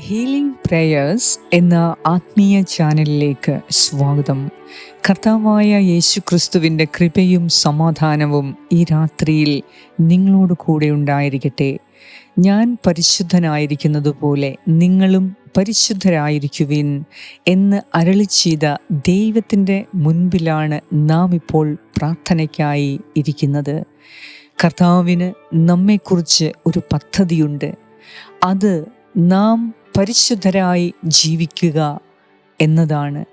Healing prayers എന്ന ആത്മീയ ചാനലിലേക്ക് സ്വാഗതം. കർത്താവായ യേശു ക്രിസ്തുവിന്റെ കൃപയും സമാധാനവും ഈ രാത്രിയിൽ നിങ്ങളോട് കൂടെ ഉണ്ടായിരിക്കട്ടെ. ഞാൻ പരിശുദ്ധനായിരിക്കുന്നതുപോലെ നിങ്ങളും പരിശുദ്ധരായിരിക്കുവിൻ എന്ന് അരളി ചെയ്ത ദൈവത്തിന്റെ മുൻപിലാണ് നാം ഇപ്പോൾ പ്രാർത്ഥനയ്ക്കായി ഇരിക്കുന്നത്. കർത്താവിന് നമ്മെക്കുറിച്ച് ഒരു പദ്ധതിയുണ്ട്. അത് നാം പരിശുദ്ധരായി ജീവിക്കുക എന്നതാണ്.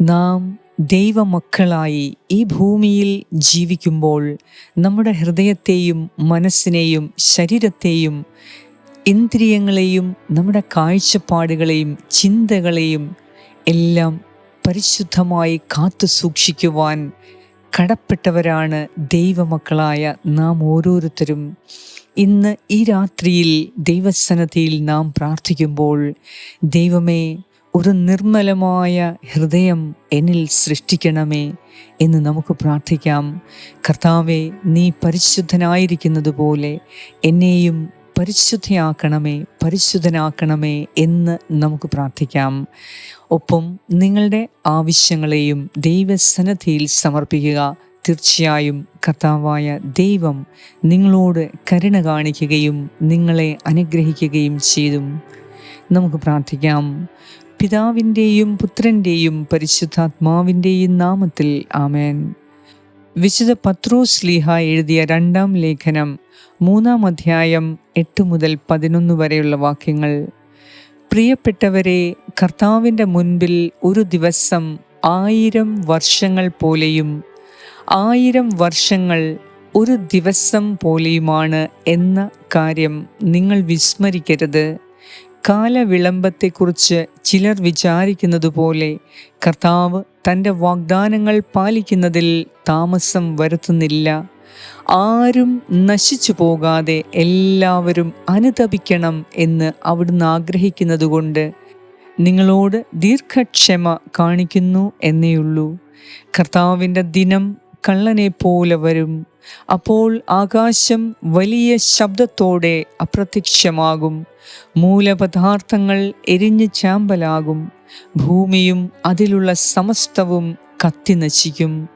നാം ദൈവമക്കളായി ഈ ഭൂമിയിൽ ജീവിക്കുമ്പോൾ നമ്മുടെ ഹൃദയത്തെയും മനസ്സിനെയും ശരീരത്തെയും ഇന്ദ്രിയങ്ങളെയും നമ്മുടെ കാഴ്ചപ്പാടുകളെയും ചിന്തകളെയും എല്ലാം പരിശുദ്ധമായി കാത്തു സൂക്ഷിക്കുവാൻ കടപ്പെട്ടവരാണ് ദൈവമക്കളായ നാം ഓരോരുത്തരും. ഇന്ന് ഈ രാത്രിയിൽ ദൈവസന്നദ്ധിയിൽ നാം പ്രാർത്ഥിക്കുമ്പോൾ ദൈവമേ ഒരു നിർമ്മലമായ ഹൃദയം എന്നിൽ സൃഷ്ടിക്കണമേ എന്ന് നമുക്ക് പ്രാർത്ഥിക്കാം. കർത്താവെ നീ പരിശുദ്ധനായിരിക്കുന്നത് പോലെ എന്നെയും പരിശുദ്ധയാക്കണമേ പരിശുദ്ധനാക്കണമേ എന്ന് നമുക്ക് പ്രാർത്ഥിക്കാം. ഒപ്പം നിങ്ങളുടെ ആവശ്യങ്ങളെയും ദൈവസന്നദ്ധിയിൽ സമർപ്പിക്കുക. തീർച്ചയായും കർത്താവായ ദൈവം നിങ്ങളോട് കരുണ കാണിക്കുകയും നിങ്ങളെ അനുഗ്രഹിക്കുകയും ചെയ്തും. നമുക്ക് പ്രാർത്ഥിക്കാം. പിതാവിന്റെയും പുത്രന്റെയും പരിശുദ്ധാത്മാവിന്റെയും നാമത്തിൽ ആമേൻ. വിശുദ്ധ പത്രോസ് ലീഹ എഴുതിയ രണ്ടാം ലേഖനം മൂന്നാം അധ്യായം എട്ട് മുതൽ പതിനൊന്ന് വരെയുള്ള വാക്യങ്ങൾ. പ്രിയപ്പെട്ടവരെ കർത്താവിന്റെ മുൻപിൽ ഒരു ദിവസം ആയിരം വർഷങ്ങൾ പോലെയും ആയിരം വർഷങ്ങൾ ഒരു ദിവസം പോലെയുമാണ് എന്ന കാര്യം നിങ്ങൾ വിസ്മരിക്കരുത്. കാലവിളംബത്തെക്കുറിച്ച് ചിലർ വിചാരിക്കുന്നത് പോലെ കർത്താവ് തന്റെ വാഗ്ദാനങ്ങൾ പാലിക്കുന്നതിൽ താമസം വരുത്തുന്നില്ല. ആരും നശിച്ചു പോകാതെ എല്ലാവരും അനുതപിക്കണം എന്ന് അവിടുന്ന് ആഗ്രഹിക്കുന്നതുകൊണ്ട് നിങ്ങളോട് ദീർഘക്ഷമ കാണിക്കുന്നു എന്നേയുള്ളൂ. കർത്താവിന്റെ ദിനം കള്ളനെ പോലെ വരും അപ്പോൾ ആകാശം വലിയ ശബ്ദത്തോടെ അപ്രത്യക്ഷമാകും. മൂലപദാർത്ഥങ്ങൾ എരിഞ്ഞു ചാമ്പലാകും. ഭൂമിയും അതിലുള്ള സമസ്തവും കത്തി നശിക്കും.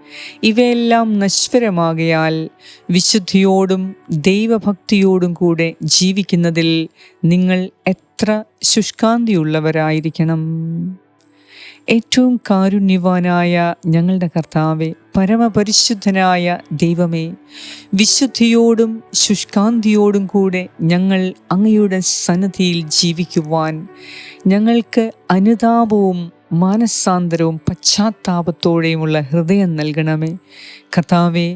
ഇവയെല്ലാം നശ്വരമാകയാൽ വിശുദ്ധിയോടും ദൈവഭക്തിയോടും കൂടെ ജീവിക്കുന്നതിൽ നിങ്ങൾ എത്ര ശുഷ്കാന്തിയുള്ളവരായിരിക്കണം. ഏറ്റവും കാരുണ്യവാനായ ഞങ്ങളുടെ കർത്താവെ പരമപരിശുദ്ധനായ ദൈവമേ വിശുദ്ധിയോടും ശുഷ്കാന്തിയോടും കൂടെ ഞങ്ങൾ അങ്ങയുടെ സന്നദ്ധിയിൽ ജീവിക്കുവാൻ ഞങ്ങൾക്ക് അനുതാപവും മാനസാന്തരവും പശ്ചാത്താപത്തോടെയുമുള്ള ഹൃദയം നൽകണമേ. കർത്താവെ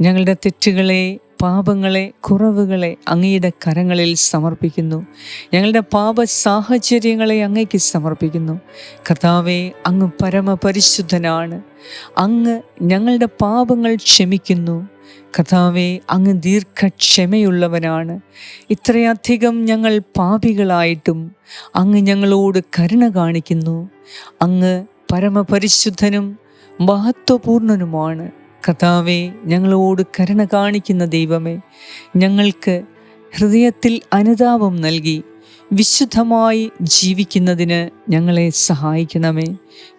ഞങ്ങളുടെ തെറ്റുകളെ പാപങ്ങളെ കുറവുകളെ അങ്ങയുടെ കരങ്ങളിൽ സമർപ്പിക്കുന്നു. ഞങ്ങളുടെ പാപ സാഹചര്യങ്ങളെ അങ്ങയ്ക്ക് സമർപ്പിക്കുന്നു. കർത്താവെ അങ്ങ് പരമപരിശുദ്ധനാണ്. അങ്ങ് ഞങ്ങളുടെ പാപങ്ങൾ ക്ഷമിക്കുന്നു. കർത്താവെ അങ്ങ് ദീർഘക്ഷമയുള്ളവനാണ്. ഇത്രയധികം ഞങ്ങൾ പാപികളായിട്ടും അങ്ങ് ഞങ്ങളോട് കരുണ കാണിക്കുന്നു. അങ്ങ് പരമപരിശുദ്ധനും മഹത്വപൂർണനുമാണ്. കർത്താവെ ഞങ്ങളോട് കരുണ കാണിക്കുന്ന ദൈവമേ ഞങ്ങൾക്ക് ഹൃദയത്തിൽ അനുതാപം നൽകി വിശുദ്ധമായി ജീവിക്കുന്നതിന് ഞങ്ങളെ സഹായിക്കണമേ.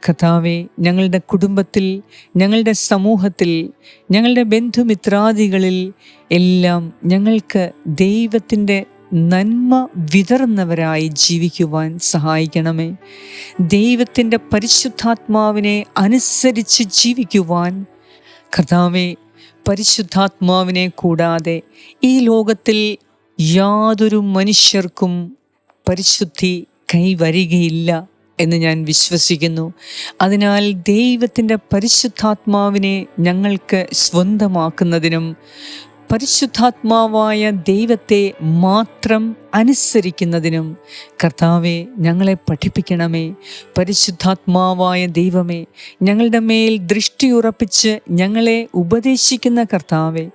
കഥാവെ ഞങ്ങളുടെ കുടുംബത്തിൽ ഞങ്ങളുടെ സമൂഹത്തിൽ ഞങ്ങളുടെ ബന്ധുമിത്രാദികളിൽ എല്ലാം ഞങ്ങൾക്ക് ദൈവത്തിന്റെ നന്മ വിതറുന്നവരായി ജീവിക്കുവാൻ സഹായിക്കണമേ. ദൈവത്തിന്റെ പരിശുദ്ധാത്മാവിനെ അനുസരിച്ച് ജീവിക്കുവാൻ കർത്താവെ പരിശുദ്ധാത്മാവിനെ കൂടാതെ ഈ ലോകത്തിൽ യാതൊരു മനുഷ്യർക്കും പരിശുദ്ധി കൈവരികയില്ല എന്ന് ഞാൻ വിശ്വസിക്കുന്നു. അതിനാൽ ദൈവത്തിന്റെ പരിശുദ്ധാത്മാവിനെ ഞങ്ങൾക്ക് സ്വന്തമാക്കുന്നതിനും പരിശുദ്ധാത്മാവായ ദൈവത്തെ മാത്രം അനുസരിക്കുന്നതിനും കർത്താവെ ഞങ്ങളെ പഠിപ്പിക്കണമേ. പരിശുദ്ധാത്മാവായ ദൈവമേ ഞങ്ങളുടെ മേൽ ദൃഷ്ടി ഉറപ്പിച്ച് ഞങ്ങളെ ഉപദേശിക്കുന്ന കർത്താവെ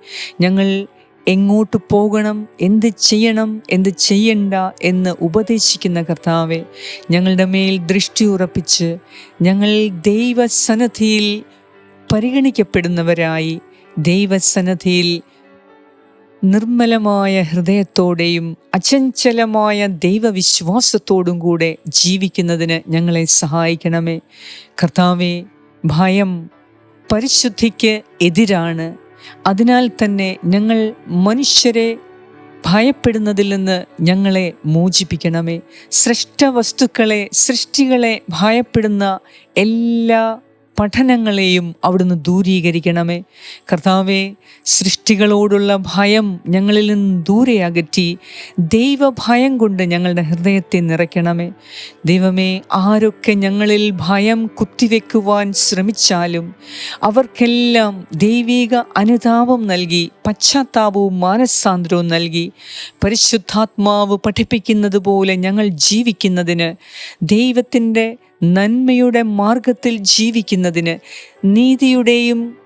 ഞങ്ങൾ എങ്ങോട്ട് പോകണം എന്ത് ചെയ്യണം എന്ത് ചെയ്യണ്ട എന്ന് ഉപദേശിക്കുന്ന കർത്താവെ ഞങ്ങളുടെ മേൽ ദൃഷ്ടി ഉറപ്പിച്ച് ഞങ്ങൾ ദൈവസന്നദ്ധിയിൽ പരിഗണിക്കപ്പെടുന്നവരായി ദൈവസന്നദ്ധിയിൽ നിർമ്മലമായ ഹൃദയത്തോടെയും അചഞ്ചലമായ ദൈവവിശ്വാസത്തോടും കൂടെ ജീവിക്കുന്നതിന് ഞങ്ങളെ സഹായിക്കണമേ. കർത്താവെ ഭയം പരിശുദ്ധിക്ക് എതിരാണ്. അതിനാൽ തന്നെ ഞങ്ങൾ മനുഷ്യരെ ഭയപ്പെടുന്നതിൽ നിന്ന് ഞങ്ങളെ മോചിപ്പിക്കണമേ. സൃഷ്ട വസ്തുക്കളെ സൃഷ്ടികളെ ഭയപ്പെടുന്ന എല്ലാ പഠനങ്ങളെയും അവിടുന്ന് ദൂരീകരിക്കണമേ. കർത്താവെ സൃഷ്ടികളോടുള്ള ഭയം ഞങ്ങളിൽ നിന്ന് ദൂരെ അകറ്റി ദൈവഭയം കൊണ്ട് ഞങ്ങളുടെ ഹൃദയത്തെ നിറയ്ക്കണമേ. ദൈവമേ ആരൊക്കെ ഞങ്ങളിൽ ഭയം കുത്തിവെക്കുവാൻ ശ്രമിച്ചാലും അവർക്കെല്ലാം ദൈവിക അനുതാപം നൽകി പശ്ചാത്താപവും മാനസാന്തരവും നൽകി പരിശുദ്ധാത്മാവ് പഠിപ്പിക്കുന്നത് പോലെ ഞങ്ങൾ ജീവിക്കുന്നതിന് ദൈവത്തിന്റെ നന്മയുടെ മാർഗത്തിൽ ജീവിക്കുന്നതിന് നീതിയുടെയും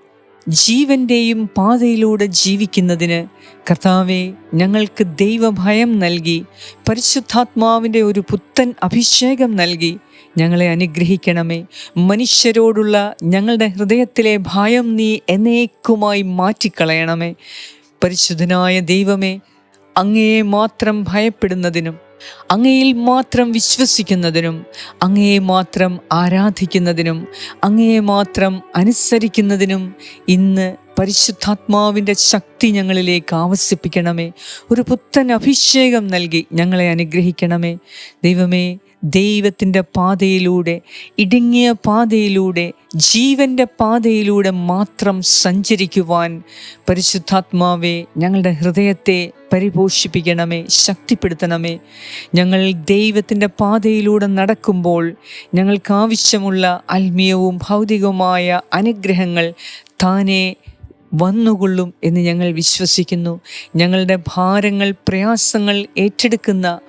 ജീവന്റെയും പാതയിലൂടെ ജീവിക്കുന്നതിന് കർത്താവെ ഞങ്ങൾക്ക് ദൈവഭയം നൽകി പരിശുദ്ധാത്മാവിന്റെ ഒരു പുത്തൻ അഭിഷേകം നൽകി. ഞങ്ങളെ അനുഗ്രഹിക്കണമേ. മനുഷ്യരോടുള്ള ഞങ്ങളുടെ ഹൃദയത്തിലെ ഭയം നീ എന്നേക്കുമായി മാറ്റിക്കളയണമേ. പരിശുദ്ധനായ ദൈവമേ അങ്ങയെ മാത്രം ഭയപ്പെടുന്നതിനും അങ്ങയിൽ മാത്രം വിശ്വസിക്കുന്നതിനും അങ്ങയെ മാത്രം ആരാധിക്കുന്നതിനും അങ്ങയെ മാത്രം അനുസരിക്കുന്നതിനും ഇന്ന് പരിശുദ്ധാത്മാവിന്റെ ശക്തി ഞങ്ങളിലേക്ക് ആവശ്യപ്പിക്കണമേ ഒരു പുത്തൻ അഭിഷേകം നൽകി ഞങ്ങളെ അനുഗ്രഹിക്കണമേ. ദൈവമേ ദൈവത്തിന്റെ പാതയിലൂടെ ഇടുങ്ങിയ പാതയിലൂടെ ജീവന്റെ പാതയിലൂടെ മാത്രം സഞ്ചരിക്കുവാൻ പരിശുദ്ധാത്മാവെ ഞങ്ങളുടെ ഹൃദയത്തെ പരിപോഷിപ്പിക്കണമേ ശക്തിപ്പെടുത്തണമേ. ഞങ്ങൾ ദൈവത്തിന്റെ പാതയിലൂടെ നടക്കുമ്പോൾ ഞങ്ങൾക്ക് ആവശ്യമുള്ള ആത്മീയവും ഭൗതികവുമായ അനുഗ്രഹങ്ങൾ താനെ വന്നുകൊള്ളും എന്ന് ഞങ്ങൾ വിശ്വസിക്കുന്നു. ഞങ്ങളുടെ ഭാരങ്ങൾ പ്രയാസങ്ങൾ ഏറ്റെടുക്കുന്ന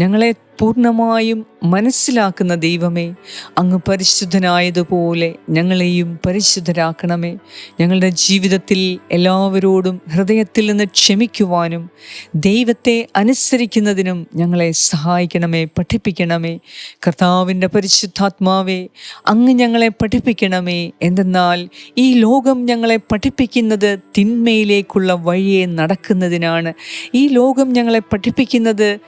ഞങ്ങളെ പൂർണമായും മനസ്സിലാക്കുന്ന ദൈവമേ അങ്ങ് പരിശുദ്ധനായതുപോലെ ഞങ്ങളെയും പരിശുദ്ധരാക്കണമേ. ഞങ്ങളുടെ ജീവിതത്തിൽ എല്ലാവരോടും ഹൃദയത്തിൽ നിന്ന് ക്ഷമിക്കുവാനും ദൈവത്തെ അനുസരിക്കുന്നതിനും ഞങ്ങളെ സഹായിക്കണമേ പഠിപ്പിക്കണമേ. കർത്താവിന്റെ പരിശുദ്ധാത്മാവേ അങ്ങ് ഞങ്ങളെ പഠിപ്പിക്കണമേ. എന്തെന്നാൽ ഈ ലോകം ഞങ്ങളെ പഠിപ്പിക്കുന്നത് തിന്മയിലേക്കുള്ള വഴിയെ നടക്കുന്നതിനാണ്. ഈ ലോകം ഞങ്ങളെ പഠിപ്പിക്കുന്നത്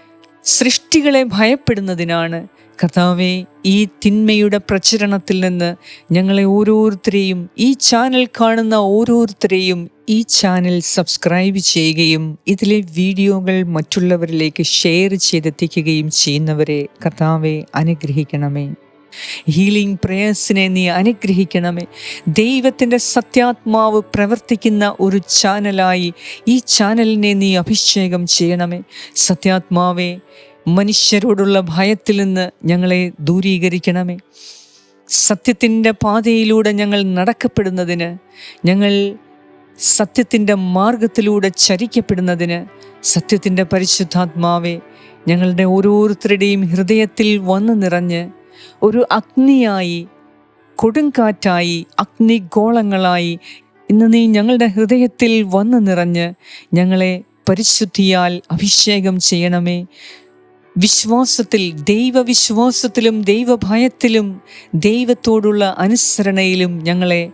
സൃഷ്ടികളെ ഭയപ്പെടുന്നതിനാണ്. കർത്താവെ ഈ തിന്മയുടെ പ്രചരണത്തിൽ നിന്ന് ഞങ്ങളെ ഓരോരുത്തരെയും ഈ ചാനൽ കാണുന്ന ഓരോരുത്തരെയും ഈ ചാനൽ സബ്സ്ക്രൈബ് ചെയ്യുകയും ഇതിലെ വീഡിയോകൾ മറ്റുള്ളവരിലേക്ക് ഷെയർ ചെയ്തെത്തിക്കുകയും ചെയ്യുന്നവരെ കർത്താവെ അനുഗ്രഹിക്കണമേ. ഹീലിംഗ് പ്രേയേഴ്സിനെ നീ അനുഗ്രഹിക്കണമേ. ദൈവത്തിന്റെ സത്യാത്മാവ് പ്രവർത്തിക്കുന്ന ഒരു ചാനലായി ഈ ചാനലിനെ നീ അഭിഷേകം ചെയ്യണമേ. സത്യാത്മാവെ മനുഷ്യരോടുള്ള ഭയത്തിൽ നിന്ന് ഞങ്ങളെ ദൂരീകരിക്കണമേ. സത്യത്തിന്റെ പാതയിലൂടെ ഞങ്ങൾ നടക്കപ്പെടുന്നതിന് ഞങ്ങൾ സത്യത്തിന്റെ മാർഗത്തിലൂടെ ചരിക്കപ്പെടുന്നതിന് സത്യത്തിന്റെ പരിശുദ്ധാത്മാവെ ഞങ്ങളുടെ ഓരോരുത്തരുടെയും ഹൃദയത്തിൽ വന്നു നിറഞ്ഞ് ഒരു അഗ്നിയായി കൊടുങ്കാറ്റായി അഗ്നിഗോളങ്ങളായി ഇന്ന് നീ ഞങ്ങളുടെ ഹൃദയത്തിൽ വന്നു നിറഞ്ഞ് ഞങ്ങളെ പരിശുദ്ധിയാൽ അഭിഷേകം ചെയ്യണമേ. വിശ്വാസത്തിൽ ദൈവവിശ്വാസത്തിലും ദൈവഭയത്തിലും ദൈവത്തോടുള്ള അനുസരണയിലും ഞങ്ങളെ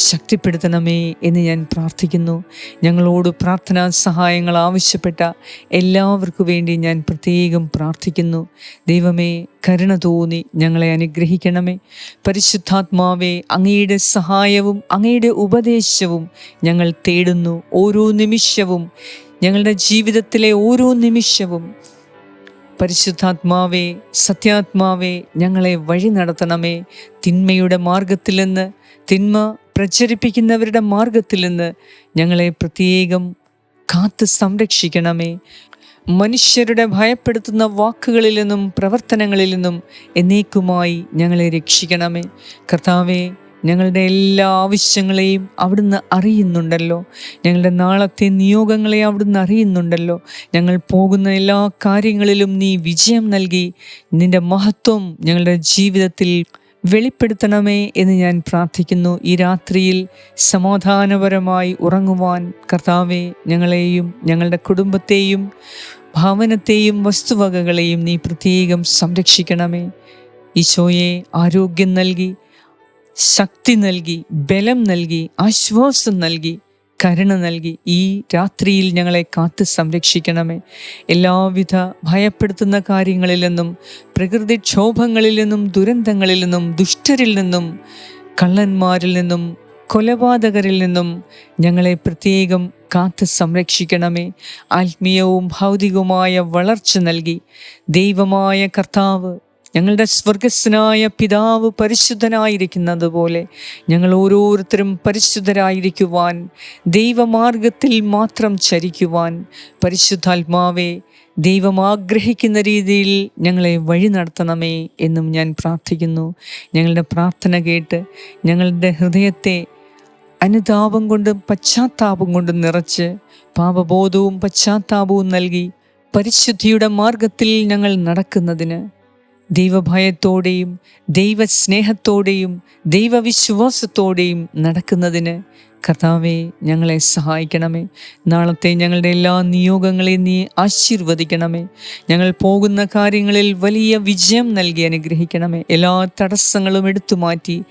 ശക്തിപ്പെടുത്തണമേ എന്ന് ഞാൻ പ്രാർത്ഥിക്കുന്നു. ഞങ്ങളോട് പ്രാർത്ഥനാ സഹായങ്ങൾ ആവശ്യപ്പെട്ട എല്ലാവർക്കു വേണ്ടി ഞാൻ പ്രത്യേകം പ്രാർത്ഥിക്കുന്നു. ദൈവമേ കരുണ തോന്നി ഞങ്ങളെ അനുഗ്രഹിക്കണമേ. പരിശുദ്ധാത്മാവെ അങ്ങയുടെ സഹായവും അങ്ങയുടെ ഉപദേശവും ഞങ്ങൾ തേടുന്നു ഓരോ നിമിഷവും. ഞങ്ങളുടെ ജീവിതത്തിലെ ഓരോ നിമിഷവും. പരിശുദ്ധാത്മാവേ സത്യാത്മാവേ ഞങ്ങളെ വഴി നടത്തണമേ. തിന്മയുടെ മാർഗത്തിൽ നിന്ന് തിന്മ പ്രചരിപ്പിക്കുന്നവരുടെ മാർഗത്തിൽ നിന്ന് ഞങ്ങളെ പ്രത്യേകം കാത്ത് സംരക്ഷിക്കണമേ. മനുഷ്യരുടെ ഭയപ്പെടുത്തുന്ന വാക്കുകളിൽ നിന്നും പ്രവർത്തനങ്ങളിൽ നിന്നും എന്നേക്കുമായി ഞങ്ങളെ രക്ഷിക്കണമേ. കർത്താവെ ഞങ്ങളുടെ എല്ലാ ആവശ്യങ്ങളെയും അവിടുന്ന് അറിയുന്നുണ്ടല്ലോ. ഞങ്ങളുടെ നാളത്തെ നിയോഗങ്ങളെ അവിടുന്ന് അറിയുന്നുണ്ടല്ലോ. ഞങ്ങൾ പോകുന്ന എല്ലാ കാര്യങ്ങളിലും നീ വിജയം നൽകി. നിന്റെ മഹത്വം ഞങ്ങളുടെ ജീവിതത്തിൽ വെളിപ്പെടുത്തണമേ എന്ന് ഞാൻ പ്രാർത്ഥിക്കുന്നു. ഈ രാത്രിയിൽ സമാധാനപരമായി ഉറങ്ങുവാൻ കർത്താവെ ഞങ്ങളെയും ഞങ്ങളുടെ കുടുംബത്തെയും ഭവനത്തെയും വസ്തുവകകളെയും നീ പ്രത്യേകം സംരക്ഷിക്കണമേ. ഈശോയെ ആരോഗ്യം നൽകി ശക്തി നൽകി ബലം നൽകി ആശ്വാസം നൽകി കരുണ നൽകി ഈ രാത്രിയിൽ ഞങ്ങളെ കാത്തു സംരക്ഷിക്കണമേ. എല്ലാവിധ ഭയപ്പെടുത്തുന്ന കാര്യങ്ങളിൽ നിന്നും പ്രകൃതിക്ഷോഭങ്ങളിൽ നിന്നും ദുരന്തങ്ങളിൽ നിന്നും ദുഷ്ടരിൽ നിന്നും കള്ളന്മാരിൽ നിന്നും കൊലപാതകരിൽ നിന്നും ഞങ്ങളെ പ്രത്യേകം കാത്തു സംരക്ഷിക്കണമേ. ആത്മീയവും ഭൗതികവുമായ വളർച്ച നൽകി ദൈവമായ കർത്താവ് ഞങ്ങളുടെ സ്വർഗസ്വനായ പിതാവ് പരിശുദ്ധനായിരിക്കുന്നത് പോലെ ഞങ്ങൾ ഓരോരുത്തരും പരിശുദ്ധരായിരിക്കുവാൻ ദൈവമാർഗത്തിൽ മാത്രം ചരിക്കുവാൻ പരിശുദ്ധാത്മാവെ ദൈവം ആഗ്രഹിക്കുന്ന രീതിയിൽ ഞങ്ങളെ വഴി നടത്തണമേ എന്നും ഞാൻ പ്രാർത്ഥിക്കുന്നു. ഞങ്ങളുടെ പ്രാർത്ഥന കേട്ട് ഞങ്ങളുടെ ഹൃദയത്തെ അനുതാപം കൊണ്ടും പശ്ചാത്താപം കൊണ്ടും നിറച്ച് പാപബോധവും പശ്ചാത്താപവും നൽകി പരിശുദ്ധിയുടെ മാർഗത്തിൽ ഞങ്ങൾ നടക്കുന്നതിന് ദൈവഭയത്തോടെയും ദൈവസ്നേഹത്തോടെയും ദൈവവിശ്വാസത്തോടെയും നടക്കുന്നതിന് കർത്താവെ ഞങ്ങളെ സഹായിക്കണമേ. നാളത്തെ ഞങ്ങളുടെ എല്ലാ നിയോഗങ്ങളെയും നീ ആശീർവദിക്കണമേ. ഞങ്ങൾ പോകുന്ന കാര്യങ്ങളിൽ വലിയ വിജയം നൽകി അനുഗ്രഹിക്കണമേ. എല്ലാ തടസ്സങ്ങളും എടുത്തു മാറ്റി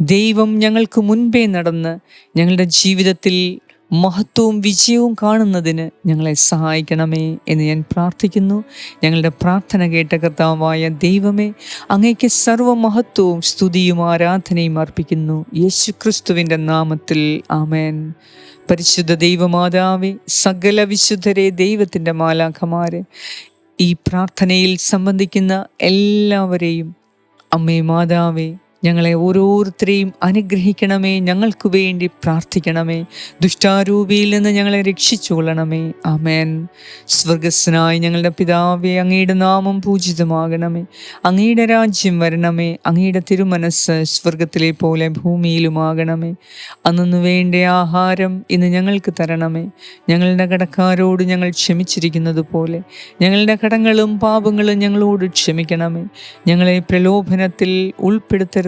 ദൈവം ഞങ്ങൾക്ക് മുൻപേ നടന്ന് ഞങ്ങളുടെ ജീവിതത്തിൽ മഹത്വവും വിജയവും കാണുന്നതിന് ഞങ്ങളെ സഹായിക്കണമേ എന്ന് ഞാൻ പ്രാർത്ഥിക്കുന്നു. ഞങ്ങളുടെ പ്രാർത്ഥന കേട്ട കർത്താവായ ദൈവമേ അങ്ങേക്ക് സർവമഹത്വവും സ്തുതിയും ആരാധനയും അർപ്പിക്കുന്നു. യേശു ക്രിസ്തുവിന്റെ നാമത്തിൽ ആമേൻ. പരിശുദ്ധ ദൈവമാതാവേ സകല വിശുദ്ധരെ ദൈവത്തിന്റെ മാലാഖമാരെ ഈ പ്രാർത്ഥനയിൽ സംബന്ധിക്കുന്ന എല്ലാവരെയും അമ്മേ മാതാവേ ഞങ്ങളെ ഓരോരുത്തരെയും അനുഗ്രഹിക്കണമേ ഞങ്ങൾക്ക് വേണ്ടി പ്രാർത്ഥിക്കണമേ. ദുഷ്ടാരൂപിയിൽ നിന്ന് ഞങ്ങളെ രക്ഷിച്ചുകൊള്ളണമേ. ആമേൻ. സ്വർഗസ്സനായി ഞങ്ങളുടെ പിതാവെ അങ്ങയുടെ നാമം പൂജിതമാകണമേ. അങ്ങയുടെ രാജ്യം വരണമേ. അങ്ങയുടെ തിരുമനസ് സ്വർഗത്തിലെ പോലെ ഭൂമിയിലുമാകണമേ. അന്നു വേണ്ട ആഹാരം ഇന്ന് ഞങ്ങൾക്ക് തരണമേ. ഞങ്ങളുടെ കടക്കാരോട് ഞങ്ങൾ ക്ഷമിച്ചിരിക്കുന്നത് പോലെ ഞങ്ങളുടെ കടങ്ങളും പാപങ്ങളും ഞങ്ങളോട് ക്ഷമിക്കണമേ. ഞങ്ങളെ പ്രലോഭനത്തിൽ ഉൾപ്പെടുത്തരുത്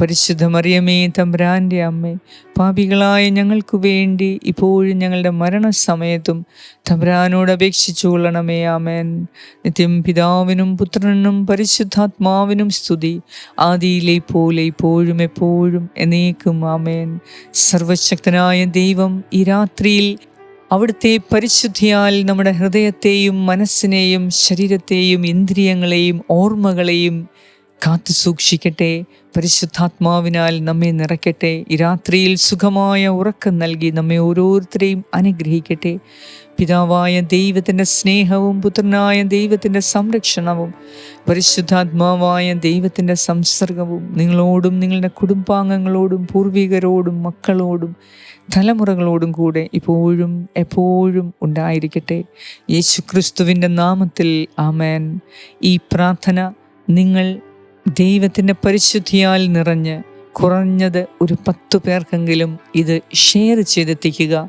പരിശുദ്ധ മറിയമേ തമ്പ്രാന്റെ അമ്മേ പാപികളായ ഞങ്ങൾക്ക് വേണ്ടി ഇപ്പോഴും ഞങ്ങളുടെ മരണസമയത്തും തമ്പ്രാനോട് അപേക്ഷിച്ചു കൊള്ളണമേ ആമേൻ. നിത്യം പിതാവിനും പുത്രനും പരിശുദ്ധാത്മാവിനും സ്തുതി. ആദിയിലെ പോലെ ഇപ്പോഴും എപ്പോഴും എന്നേക്കും ആമേൻ. സർവശക്തനായ ദൈവം ഈ രാത്രിയിൽ അവിടുത്തെ പരിശുദ്ധിയാൽ നമ്മുടെ ഹൃദയത്തെയും മനസ്സിനെയും ശരീരത്തെയും ഇന്ദ്രിയങ്ങളെയും ഓർമ്മകളെയും കാത്തു സൂക്ഷിക്കട്ടെ പരിശുദ്ധാത്മാവിനാൽ നമ്മെ നിറയ്ക്കട്ടെ ഈ രാത്രിയിൽ സുഖമായ ഉറക്കം നൽകി നമ്മെ ഓരോരുത്തരെയും അനുഗ്രഹിക്കട്ടെ. പിതാവായ ദൈവത്തിന്റെ സ്നേഹവും പുത്രനായ ദൈവത്തിന്റെ സംരക്ഷണവും പരിശുദ്ധാത്മാവായ ദൈവത്തിന്റെ സംസർഗവും നിങ്ങളോടും നിങ്ങളുടെ കുടുംബാംഗങ്ങളോടും പൂർവികരോടും മക്കളോടും തലമുറകളോടും കൂടെ ഇപ്പോഴും എപ്പോഴും ഉണ്ടായിരിക്കട്ടെ. യേശു ക്രിസ്തുവിന്റെ നാമത്തിൽ ആമേൻ. ഈ പ്രാർത്ഥന നിങ്ങൾ ദൈവത്തിന്റെ പരിശുദ്ധിയാൽ നിറഞ്ഞ് കുറഞ്ഞത് ഒരു പത്തു പേർക്കെങ്കിലും ഇത് ഷെയർ ചെയ്തെത്തിക്കുക.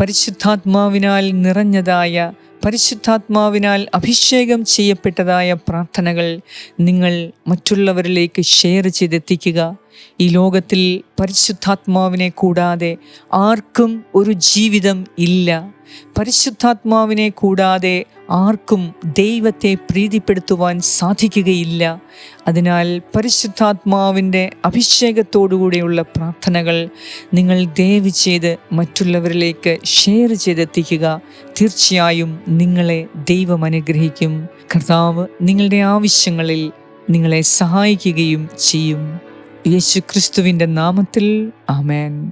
പരിശുദ്ധാത്മാവിനാൽ നിറഞ്ഞതായ പരിശുദ്ധാത്മാവിനാൽ അഭിഷേകം ചെയ്യപ്പെട്ടതായ പ്രാർത്ഥനകൾ നിങ്ങൾ മറ്റുള്ളവരിലേക്ക് ഷെയർ ചെയ്തെത്തിക്കുക. ഈ ലോകത്തിൽ പരിശുദ്ധാത്മാവിനെ കൂടാതെ ആർക്കും ഒരു ജീവിതം ഇല്ല. പരിശുദ്ധാത്മാവിനെ കൂടാതെ ആർക്കും ദൈവത്തെ പ്രീതിപ്പെടുത്തുവാൻ സാധിക്കുകയില്ല. അതിനാൽ പരിശുദ്ധാത്മാവിന്റെ അഭിഷേകത്തോടുകൂടിയുള്ള പ്രാർത്ഥനകൾ നിങ്ങൾ ദയവ് ചെയ്ത് മറ്റുള്ളവരിലേക്ക് ഷെയർ ചെയ്തെത്തിക്കുക. തീർച്ചയായും നിങ്ങളെ ദൈവം അനുഗ്രഹിക്കും. കർത്താവ് നിങ്ങളുടെ ആവശ്യങ്ങളിൽ നിങ്ങളെ സഹായിക്കുകയും ചെയ്യും. യേശു ക്രിസ്തുവിന്റെ നാമത്തിൽ ആമേൻ.